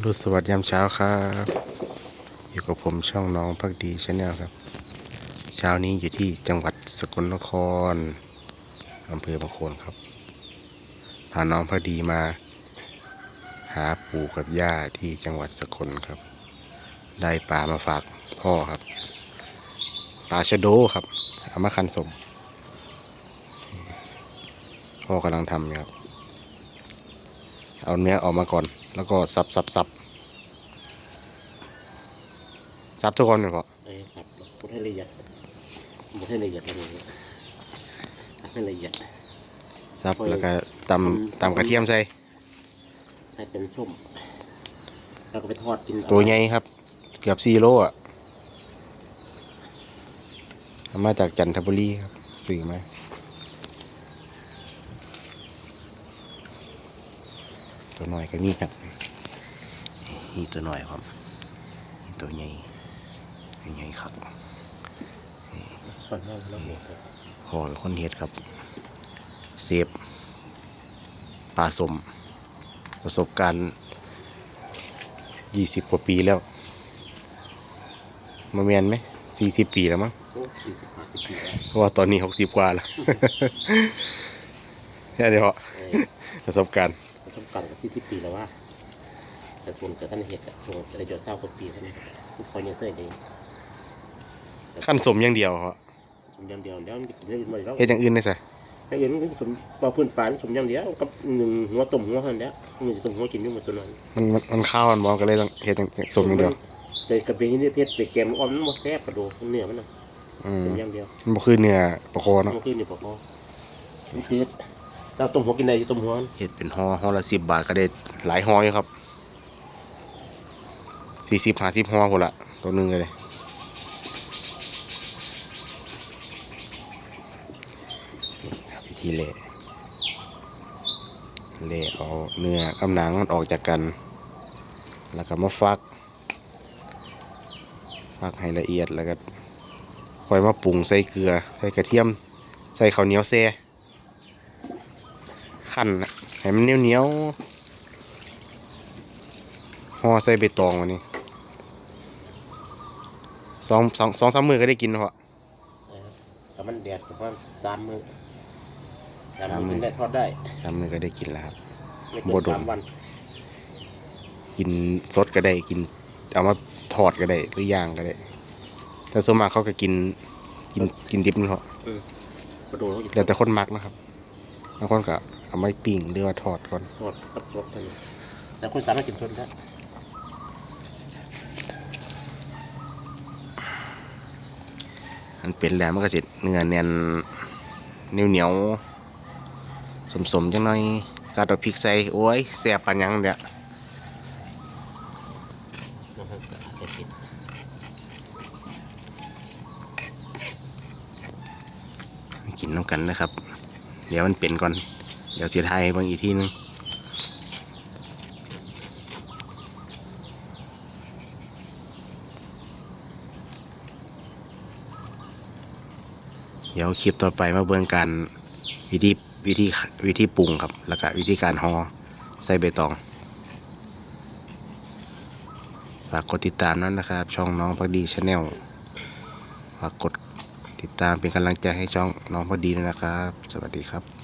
อรุณสวัสดิ์ยามเช้าครับ อยู่กับผมช่องน้องพักดีชาแนลครับ เช้านี้อยู่ที่จังหวัดสกลนครอำเภอบางโคนครับพาน้องพักดีมา หาปู่กับย่าที่จังหวัดสกลครับ ได้ปลามาฝากพ่อครับปลาชะโดครับอามาคันสมพ่อกำลังทำอยู่ครับ เอาเนื้อออกมาก่อน แล้วก็สับสับสับสับทุกคนเลยพอเอ้ยครับพูดให้ละเอียดพูดให้ละเอียดเลยทำให้ละเอียดสับแล้วก็ตำตำกระเทียมใส่ให้เป็นส้มแล้วก็ไปทอดกินตัวใหญ่ครับ เกือบสี่โลอะเอามาจากจันทบุรีครับสื่อมา ตัวหน่อยก็นี่ครับนี่ตัวหน่อยครับนี่ตัวใหญ่ตัวใหญ่ครับส่วนมากแล้วหมดเลยขอคนเฮ็ดครับเซฟปลาสม ประสบการณ์ยี่สิบกว่าปีแล้ว มาเมียนไหมสี่สิบปีแล้วมั้งโอ้สี่สิบห้าสิบปีแล้วเพราะว่าตอนนี้หกสิบกว่าแล้วแค่นี้เหรอเอ้ยประสบการณ์ ประสบการณ์ก็สี่สิบปีแล้วว่าแต่ทุนแต่ท่านเห็ดอะช่วงระยะเศร้ากว่าปีเท่านั้นทุกคนยังเสื่อเองขั้นสมอย่างเดียวเหรอสมอย่างเดียวแล้วมันเรื่องมันแล้วเฮ็ดอย่างอื่นได้ใส่ไอ้เอ็นมันสมปลาพื้นปลาสมอย่างเดียวกับหนึ่งหัวต้มหัวหันแล้วหนึ่งต้มหัวกินอยู่หมดตัวนั้นมันมันมันข้าวมันบอก็เลยต้องเฮ็ดอย่างสมอย่างเดียวไปกระเบนนี่เพชรไปแกมอ้อมมันบ่แซ่บกระโดดเนื้อมันน่ะอืมสมอย่างเดียวมันบ่คือเนื้อปลาคอเนาะมันคือนี่ปะพอมันจืด เราต้มหัวกินได้อยู่ต้มหัวเฮ็ดเป็นห่อห่อละสิบบาทก็ได้หลายห่ออยู่ครับสี่สิบห้าสิบห่อพุ่นละตัวหนึ่งเลยวิธีเละเละเอาเนื้อกับหนังมันออกจากกัน แล้วก็มาฟัก ฟักให้ละเอียดแล้วก็ค่อยมาปรุงใส่เกลือ ใส่กระเทียม ใส่ข้าวเหนียวแซ่ ขั้นน่ะให้มันเหนียวเหนียวๆห่อใส่ใบตองวันนี้สองสองสองสามมือก็ได้กินแล้วเหรอแต่มันแดดประมาณสามมื้อสามสามมื้มื้ออได้ทอดได้สามมือก็ได้กินแล้วครับไม่เกิบ่นโดนสามวันกินสดก็ได้กินเอามาทอดก็ได้หรือย่างก็ได้ แต่ส่วนมากเขาก็กิน กินกินดิบนี่เหรอกระโดดเขาจะแล้วแต่คนมักนะครับบางคนก็ เอาไม้ปิ้งหรือว่าทอดก่อนทอดกับสดเท่านี้แต่คนสามารถกินสดได้มันเป็นแล้วมันก็จะเนื้อแน่นเหนียวเหนียวสมสมๆจังหน่อยกาดเอาพริกใส่โอ้ยแซ่บปันยังเนี่ยนะครับจะกินกินน้ำกันนะครับ เดี๋ยวมันเป็นก่อน เดี๋ยวเสียทายบางอีกทีนึงเดี๋ยวคลิปต่อไปมาเบิ่งกันวิธีวิธีวิธีปรุงครับ แล้วก็วิธีการห่อใส่ใบตอง ฝากกดติดตามนั้นนะครับ ช่องน้องพักดีชาแนลฝากกดติดตามเป็นกำลังใจให้ช่องน้องพักดีด้วยนะครับ สวัสดีครับ